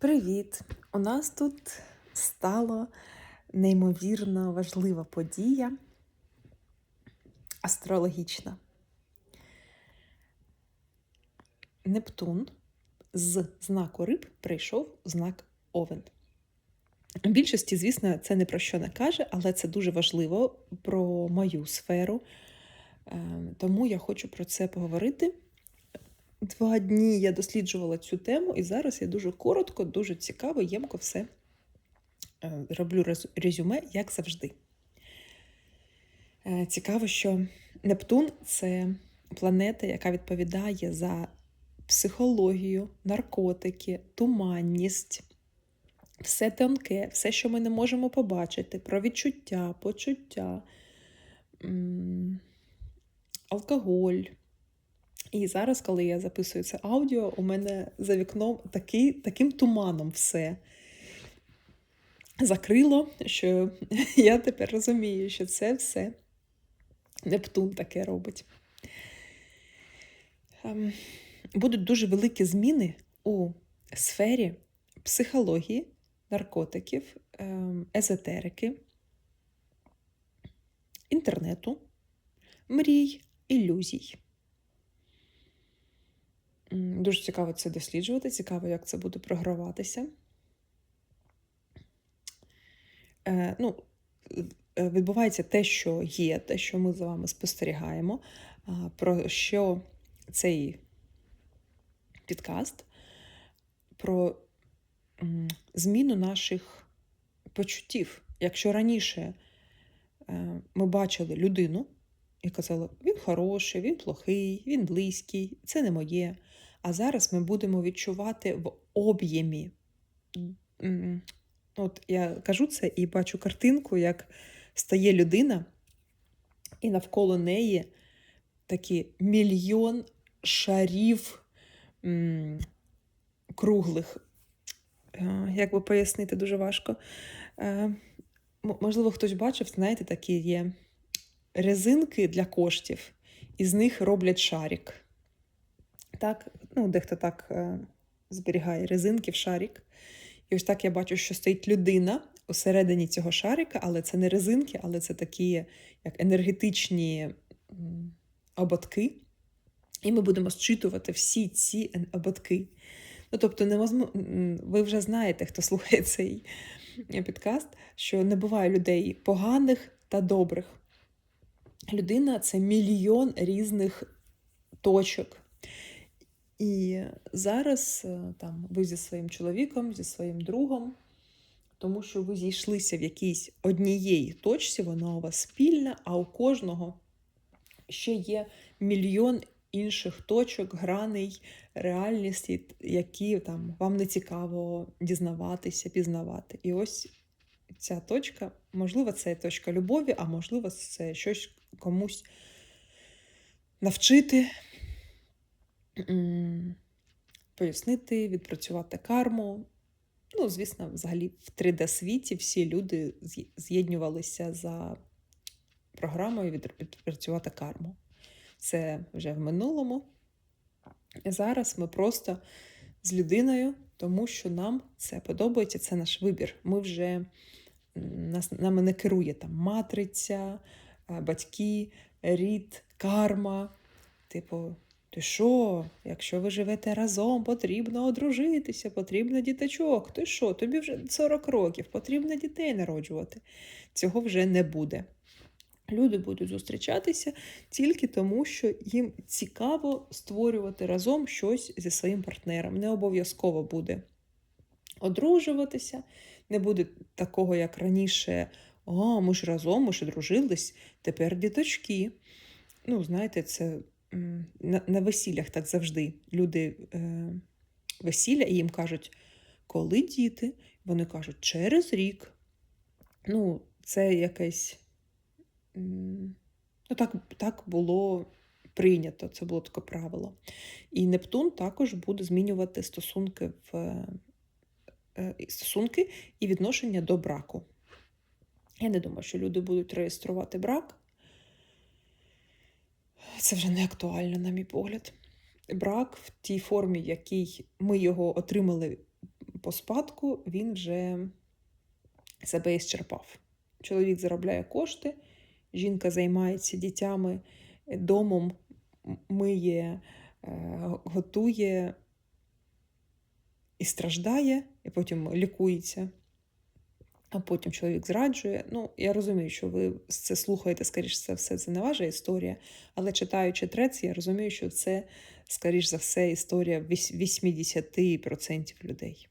Привіт! У нас тут стала неймовірно важлива подія астрологічна. Нептун з знаку риб прийшов в знак Овен. В більшості, звісно, це не про що не каже, але це дуже важливо про мою сферу. Е, Тому я хочу про це поговорити. Два дні я досліджувала цю тему, і зараз я дуже коротко, дуже цікаво, ємко все е, роблю резюме, як завжди. Е, Цікаво, що Нептун це планета, яка відповідає за психологію, наркотики, туманність, все тонке, все, що ми не можемо побачити, про відчуття, почуття, алкоголь. І зараз, коли я записую це аудіо, у мене за вікном такий, таким туманом все закрило, що я тепер розумію, що це все Нептун таке робить. Ем, Будуть дуже великі зміни у сфері психології, наркотиків, ем, езотерики, інтернету, мрій, ілюзій. Дуже цікаво це досліджувати, цікаво, як це буде програватися. Е, ну, е, відбувається те, що є, те, що ми з вами спостерігаємо, про що цей підкаст, про зміну наших почуттів. Якщо раніше е, ми бачили людину і казали, він хороший, він плохий, він близький, це не моє. А зараз ми будемо відчувати в об'ємі. От я кажу це і бачу картинку, як стає людина, і навколо неї такі мільйон шарів круглих. Е, Як би пояснити, дуже важко. Е, Можливо, хтось бачив, знаєте, такі є резинки для коштів, і з них роблять шарик. Так, ну, дехто так е, зберігає резинки в шарик. І ось так я бачу, що стоїть людина усередині цього шарика, але це не резинки, але це такі як енергетичні ободки. І ми будемо зчитувати всі ці ободки. Ну, тобто, ви вже знаєте, хто слухає цей підкаст, що не буває людей поганих та добрих. Людина це мільйон різних точок. І зараз е, там ви зі своїм чоловіком, зі своїм другом, тому що ви зійшлися в якійсь однієї точці, вона у вас спільна, а у кожного ще є мільйон інших точок, граней, реальності, які там вам не цікаво дізнаватися, пізнавати. І ось ця точка, можливо, це точка любові, а можливо, це щось комусь навчити, пояснити, відпрацювати карму. Ну, звісно, взагалі в 3D-світі всі люди з'є- з'єднувалися за програмою відпрацювати карму. Це вже в минулому. Зараз ми просто з людиною, тому що нам це подобається, це наш вибір. Ми вже нас нами не керує там матриця, батьки, рід, карма. Типу, ти що, якщо ви живете разом, потрібно одружитися, потрібно діточок. Ти що, тобі вже 40 років, потрібно дітей народжувати. Цього вже не буде. Люди будуть зустрічатися тільки тому, що їм цікаво створювати разом щось зі своїм партнером. Не обов'язково буде одружуватися, не буде такого, як раніше. О, ми ж разом, ми ж одружились, тепер діточки. Ну, знаєте, це на, на весіллях так завжди. Люди е, весілля і їм кажуть, коли діти? Вони кажуть, через рік. Ну, це якесь. Ну, так, так було прийнято, це було таке правило. І Нептун також буде змінювати стосунки в е, стосунки і відношення до браку. Я не думаю, що люди будуть реєструвати брак. Це вже не актуально, на мій погляд. Брак в тій формі, в якій ми його отримали по спадку він вже себе ісчерпав. Чоловік заробляє кошти, жінка займається дітями, домом, миє, е, готує і страждає, і потім лікується. А потім чоловік зраджує. Ну, я розумію, що ви це слухаєте, скоріш за все, це не ваша історія, але читаючи трец, я розумію, що це, скоріш за все, історія 80% людей.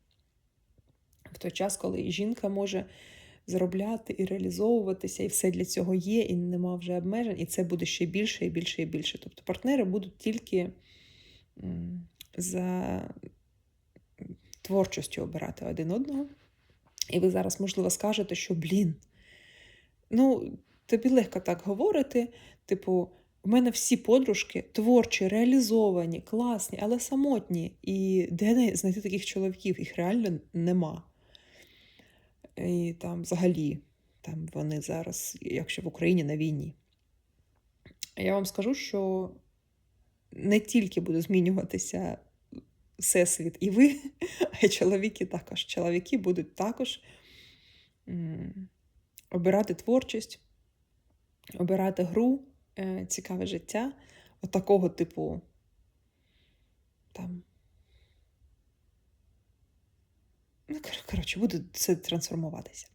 В той час, коли жінка може заробляти і реалізовуватися, і все для цього є, і нема вже обмежень, і це буде ще більше і більше і більше. Тобто партнери будуть тільки за творчістю обирати один одного. І ви зараз, можливо, скажете, що блін, ну, тобі легко так говорити. Типу, в мене всі подружки творчі, реалізовані, класні, але самотні. І де знайти таких чоловіків? Їх реально нема. І там взагалі, там вони зараз, якщо в Україні на війні. Я вам скажу, що не тільки буде змінюватися всесвіт і ви, а чоловіки також. Чоловіки будуть також обирати творчість, обирати гру, е, цікаве життя, от типу там. Ну, коротше, буде це трансформуватися.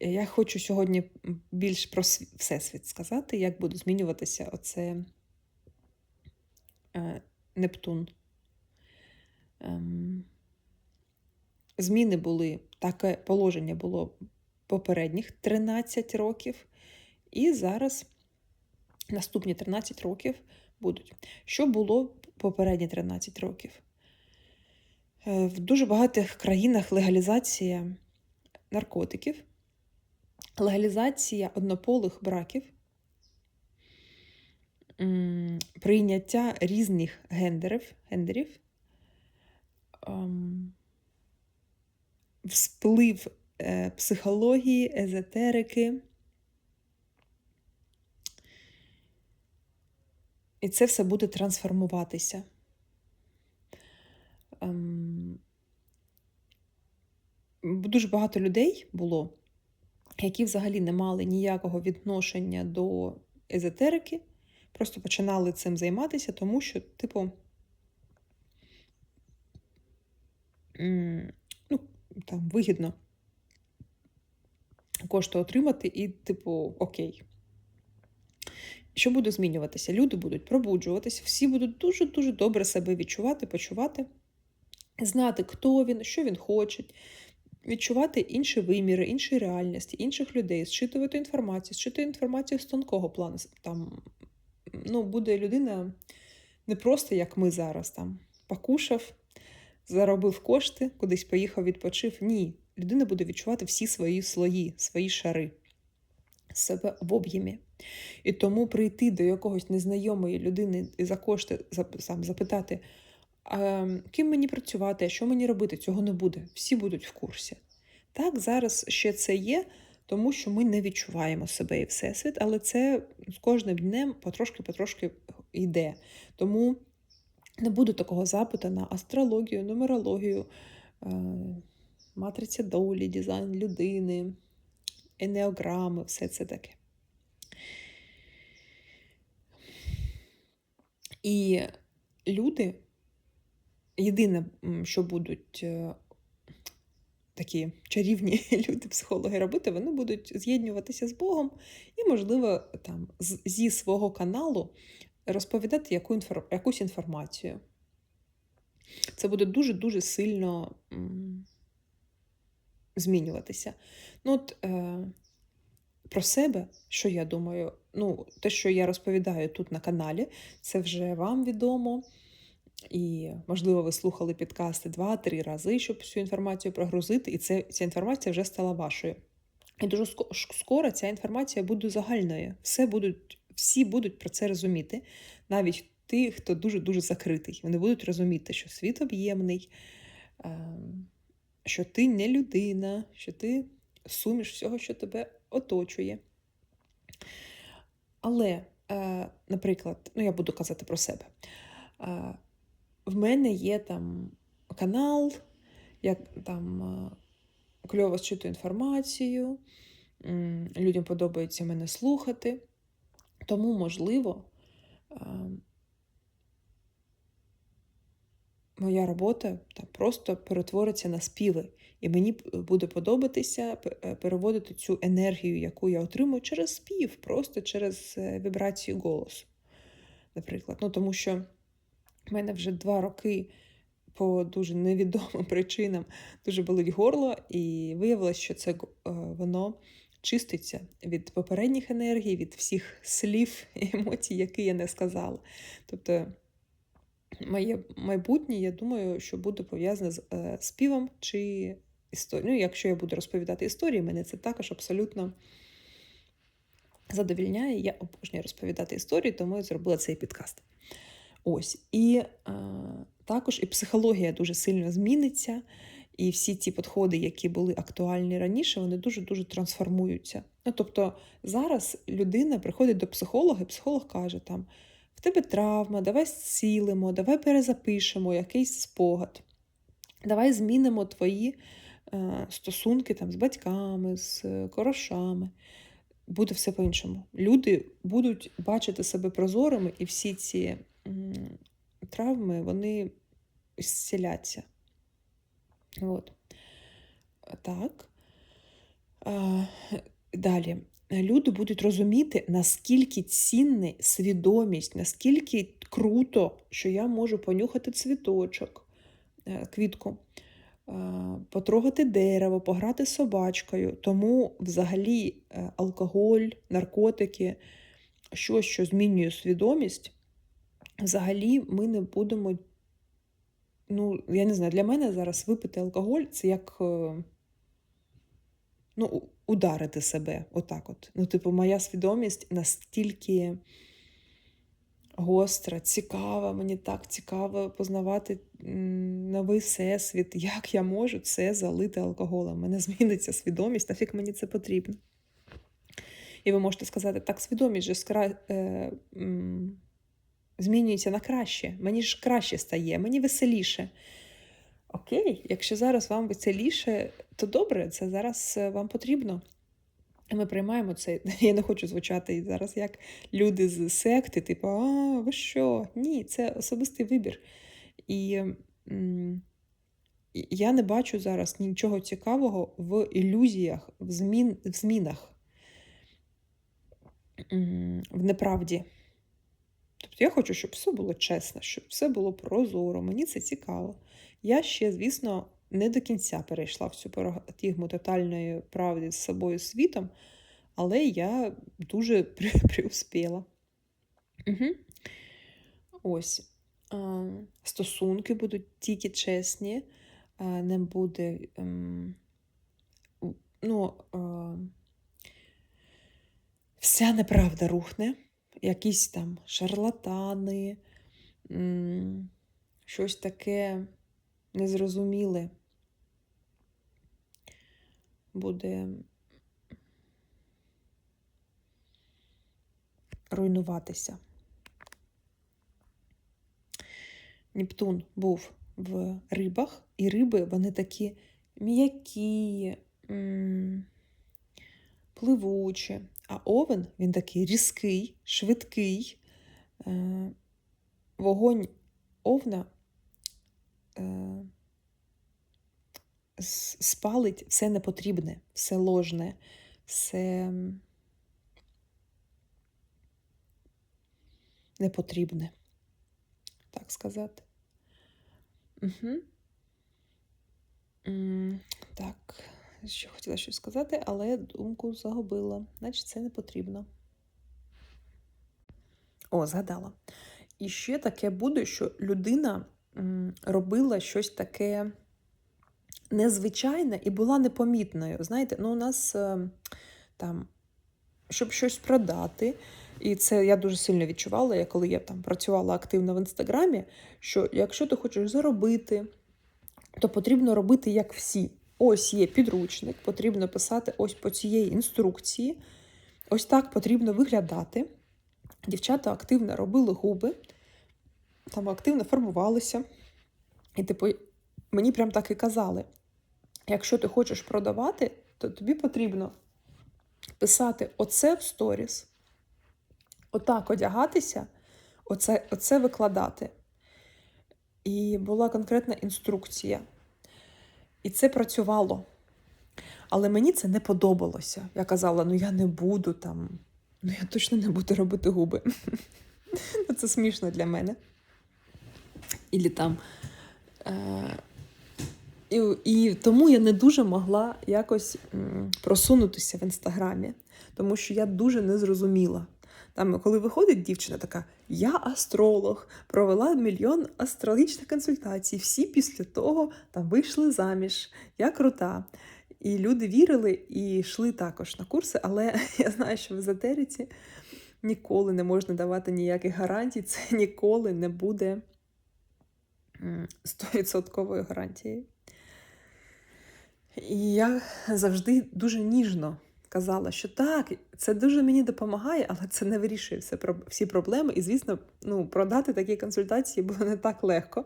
Е, Я хочу сьогодні більш про всесвіт сказати, як буде змінюватися оце е, Нептун. Ем, зміни були, таке положення було попередніх 13 років, і зараз наступні 13 років будуть. Що було попередні 13 років? Е, В дуже багатих країнах легалізація наркотиків, легалізація однополих браків, прийняття різних гендерів, гендерів ем, всплив е, психології, езотерики. І це все буде трансформуватися. Ем, Дуже багато людей було, які взагалі не мали ніякого відношення до езотерики, просто починали цим займатися, тому що, типу, м, ну, там вигідно кошти отримати, і, типу, окей. Що буде змінюватися? Люди будуть пробуджуватися, всі будуть дуже-дуже добре себе відчувати, почувати, знати, хто він, що він хоче, відчувати інші виміри, інші реальності, інших людей, зчитувати інформацію, зчитувати інформацію з тонкого плану. Там, ну, буде людина не просто як ми зараз, там, покушав, заробив кошти, кудись поїхав, відпочив. Ні. Людина буде відчувати всі свої слої, свої шари себе в об'ємі. І тому прийти до якогось незнайомої людини за кошти сам запитати, ким мені працювати, що мені робити, цього не буде. Всі будуть в курсі. Так, зараз ще це є, тому що ми не відчуваємо себе і всесвіт, але це з кожним днем потрошки-потрошки йде. Тому не буде такого запиту на астрологію, нумерологію, е, матриця долі, дизайн людини, енеограми, все це таке. І люди, єдине, що будуть е, такі чарівні люди, психологи робити, вони будуть з'єднуватися з Богом і, можливо, там зі свого каналу розповідати яку інфор... якусь інформацію. Це буде дуже-дуже сильно змінюватися. Ну, от, е, про себе, що я думаю, ну, те, що я розповідаю тут на каналі, це вже вам відомо. І, можливо, ви слухали підкасти два-три рази, щоб всю інформацію прогрузити, і це, ця інформація вже стала вашою. І дуже скоро ця інформація буде загальною. Все будуть, всі будуть про це розуміти, навіть ті, хто дуже-дуже закритий. Вони будуть розуміти, що світ об'ємний, ем, що ти не людина, що ти суміш всього, що тебе оточує. Але, е, наприклад, ну я буду казати про себе. Е, в мене є там канал, я там е, кльово зчитую інформацію, людям подобається мене слухати. Тому, можливо, е, моя робота просто перетвориться на співи. І мені буде подобатися е, переводити цю енергію, яку я отримую через спів, просто через е, вібрацію голосу. Наприклад. Ну, тому що в мене вже два роки по дуже невідомим причинам дуже болить горло, і виявилось, що це е, воно чиститься від попередніх енергій, від всіх слів і емоцій, які я не сказала. Тобто, моє майбутнє, я думаю, що буде пов'язане з е, співом чи історією. Ну, якщо я буду розповідати історії, мене це також абсолютно задовільняє. Я обожнюю розповідати історії, тому я зробила цей підкаст. Ось. І е, також і психологія дуже сильно зміниться. І всі ті підходи, які були актуальні раніше, вони дуже-дуже трансформуються. Ну, тобто зараз людина приходить до психолога, і психолог каже: там, в тебе травма, давай зцілимо, давай перезапишемо якийсь спогад, давай змінимо твої е, стосунки там, з батьками, з корошами. Буде все по-іншому. Люди будуть бачити себе прозорими, і всі ці м, травми вони зціляться. От. Так. Далі. Люди будуть розуміти, наскільки цінна свідомість, наскільки круто, що я можу понюхати цвіточок, е, квітку, потрогати дерево, пограти собачкою. Тому взагалі е, алкоголь, наркотики, щось, що змінює свідомість, взагалі ми не будемо ну, я не знаю, для мене зараз випити алкоголь це як е, ну, ударити себе. Отак от. Ну, типу, моя свідомість настільки гостра, цікава, мені так цікаво познавати новий всесвіт, як я можу це залити алкоголем. Мене зміниться свідомість, нафіг мені це потрібно. І ви можете сказати, так, свідомість же скра... змінюється на краще. Мені ж краще стає, мені веселіше. Окей, якщо зараз вам веселіше, то добре, це зараз е, вам потрібно. Ми приймаємо це. Я не хочу звучати зараз як люди з секти, типу, а, ви що? Ні, це особистий вибір. І я не бачу зараз нічого цікавого в ілюзіях, в, змін, в змінах, в неправді. Тобто я хочу, щоб все було чесно, щоб все було прозоро, мені це цікаво. Я ще, звісно, не до кінця перейшла в цю парадигму тотальної правди з собою світом, але я дуже при- приуспіла. Угу. Ось. Стосунки будуть тільки чесні, не буде. ем, ну, вся неправда рухне, якісь там шарлатани, щось таке незрозуміле буде руйнуватися. Нептун був в рибах, і риби вони такі м'які, м, пливучі. А овен він такий різкий, швидкий. Е, Вогонь овна е, спалить все непотрібне, все ложне, все непотрібне, так сказати. Угу. Так, ще хотіла щось сказати, але думку загубила. Значить, це не потрібно. О, згадала. І ще таке буде, що людина робила щось таке незвичайне і була непомітною. Знаєте, ну у нас е, там, щоб щось продати, і це я дуже сильно відчувала, я коли я там працювала активно в інстаграмі, що якщо ти хочеш заробити, то потрібно робити як всі. Ось є підручник, потрібно писати ось по цієї інструкції. Ось так потрібно виглядати. Дівчата активно робили губи, там активно фарбувалися. І, типу, мені прям так і казали: якщо ти хочеш продавати, то тобі потрібно писати оце в сторіс, отак одягатися, оце, оце викладати. І була конкретна інструкція. І це працювало. Але мені це не подобалося. Я казала: ну я не буду там, ну я точно не буду робити губи. Ну, Це смішно для мене. Ілі там. Е- і, і тому я не дуже могла якось просунутися в інстаграмі, тому що я дуже не зрозуміла. Там, коли виходить дівчина така, я астролог, провела мільйон астрологічних консультацій. Всі після того там вийшли заміж, я крута. І люди вірили і йшли також на курси, але я знаю, що в езотериці ніколи не можна давати ніяких гарантій, це ніколи не буде 100% гарантією. І я завжди дуже ніжно казала, що так, це дуже мені допомагає, але це не вирішує все, всі проблеми. І, звісно, ну, продати такі консультації було не так легко.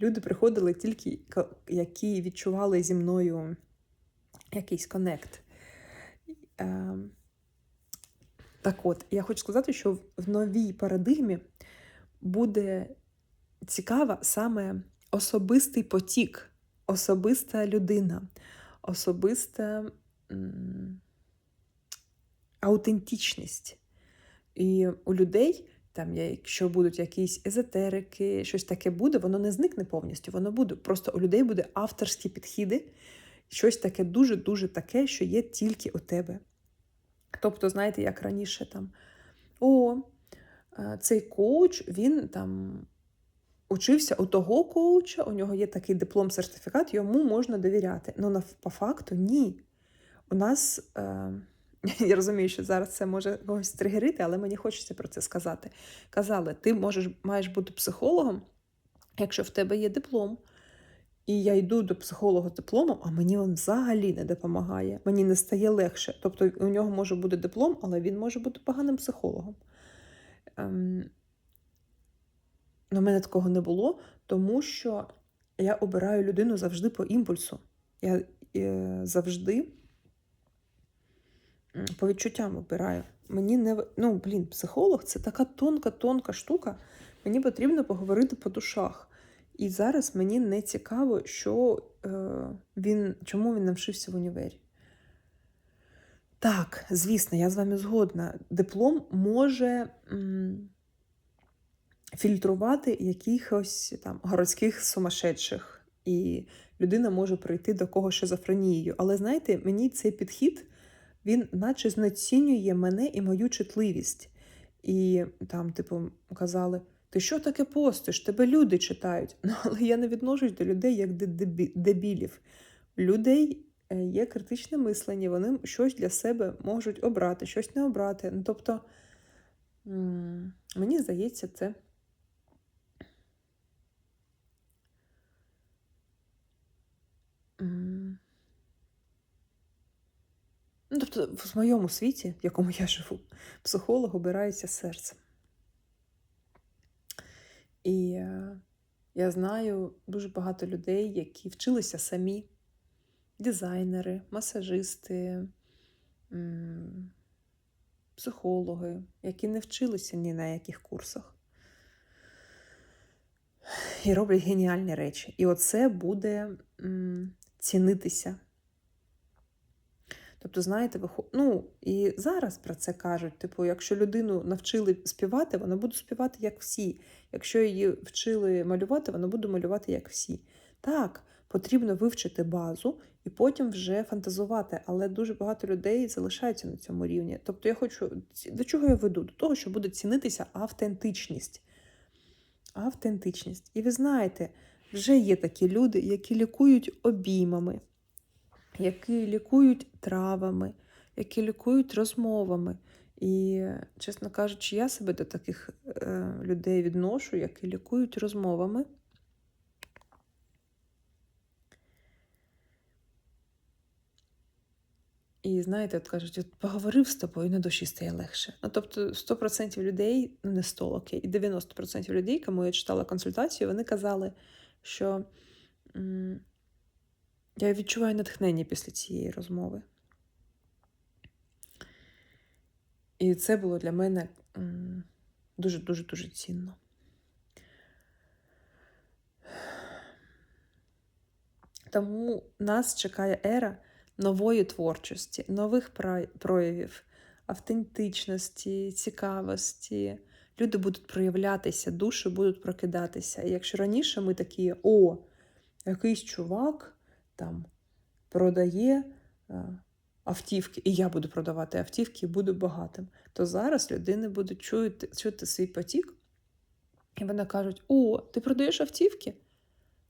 Люди приходили тільки, які відчували зі мною якийсь коннект. Ем, так от, я хочу сказати, що в новій парадигмі буде цікава саме особистий потік, особиста людина, особиста аутентичність. І у людей, там, якщо будуть якісь езотерики, щось таке буде, воно не зникне повністю, воно буде. Просто у людей буде авторські підхіди, щось таке дуже-дуже таке, що є тільки у тебе. Тобто, знаєте, як раніше там, о, цей коуч, він там учився у того коуча, у нього є такий диплом-сертифікат, йому можна довіряти. Ну, по факту, ні. У нас, е, я розумію, що зараз це може когось тригерити, але мені хочеться про це сказати. Казали, ти можеш, маєш бути психологом, якщо в тебе є диплом. І я йду до психолога з дипломом, а мені він взагалі не допомагає. Мені не стає легше. Тобто у нього може бути диплом, але він може бути поганим психологом. Ем... У мене такого не було, тому що я обираю людину завжди по імпульсу. Я е, завжди по відчуттям обираю. Мені не ну, блін, психолог це така тонка-тонка штука. Мені потрібно поговорити по душах. І зараз мені не цікаво, що е, він, чому він навчився в універі. Так, звісно, я з вами згодна. Диплом може м, фільтрувати якихось там городських сумасшедших, і людина може прийти до когось шизофренією. Але знаєте, мені цей підхід він наче знецінює мене і мою чутливість. І там, типу, казали. Ти що таке постиш? Тебе люди читають. Ну, Але я не відношусь до людей як дебілів. людей е, є критичне мислення, вони щось для себе можуть обрати, щось не обрати. Ну, Тобто, мені здається, це. Ну, Тобто, в моєму світі, в якому я живу, психолог обирається серцем. І е, я знаю дуже багато людей, які вчилися самі: дизайнери, масажисти, психологи, які не вчилися ні на яких курсах. І роблять геніальні речі. І оце буде цінитися. Тобто, знаєте, ну, і зараз про це кажуть: типу, якщо людину навчили співати, вона буде співати як всі. Якщо її вчили малювати, вона буде малювати як всі. Так, потрібно вивчити базу і потім вже фантазувати, але дуже багато людей залишаються на цьому рівні. Тобто, я хочу до чого я веду? До того, що буде цінитися автентичність. Автентичність. І ви знаєте, вже є такі люди, які лікують обіймами які лікують травами, які лікують розмовами. І, чесно кажучи, я себе до таких е, людей відношу, які лікують розмовами. І знаєте, от кажуть, от поговорив з тобою, на душі стає легше. Ну, тобто 100% людей, ну не 100, окей, і 90% людей, кому я читала консультацію, вони казали, що я відчуваю натхнення після цієї розмови. І це було для мене дуже-дуже дуже цінно. Тому нас чекає ера нової творчості, нових проявів, автентичності, цікавості. Люди будуть проявлятися, душі будуть прокидатися. І якщо раніше ми такі, о, якийсь чувак там продає е, автівки, і я буду продавати автівки і буду багатим, то зараз людини будуть чути, чути свій потік, і вони кажуть: О, ти продаєш автівки?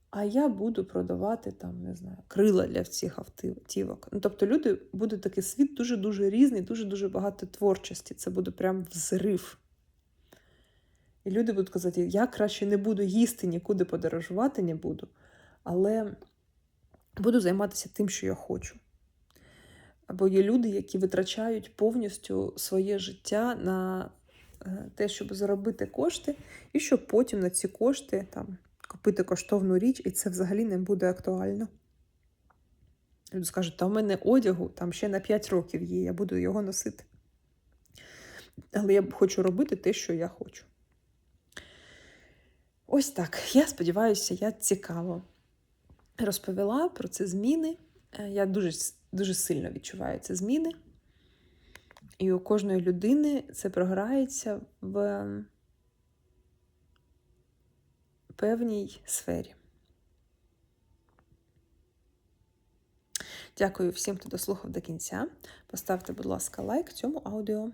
А я буду продавати там, не знаю, крила для цих автівок. Ну, тобто люди буде такий світ дуже-дуже різний, дуже-дуже багато творчості. Це буде прям взрив. І люди будуть казати, я краще не буду їсти, нікуди подорожувати не буду, але буду займатися тим, що я хочу. Або є люди, які витрачають повністю своє життя на е, те, щоб заробити кошти, і щоб потім на ці кошти там, купити коштовну річ, і це взагалі не буде актуально. Люди скажуть, та в мене одягу там ще на 5 років є, я буду його носити. Але я хочу робити те, що я хочу. Ось так. Я сподіваюся, я цікаво розповіла про ці зміни. Е, Я дуже, дуже сильно відчуваю ці зміни. І у кожної людини це програється в певній сфері. Дякую всім, хто дослухав до кінця. Поставте, будь ласка, лайк цьому аудіо.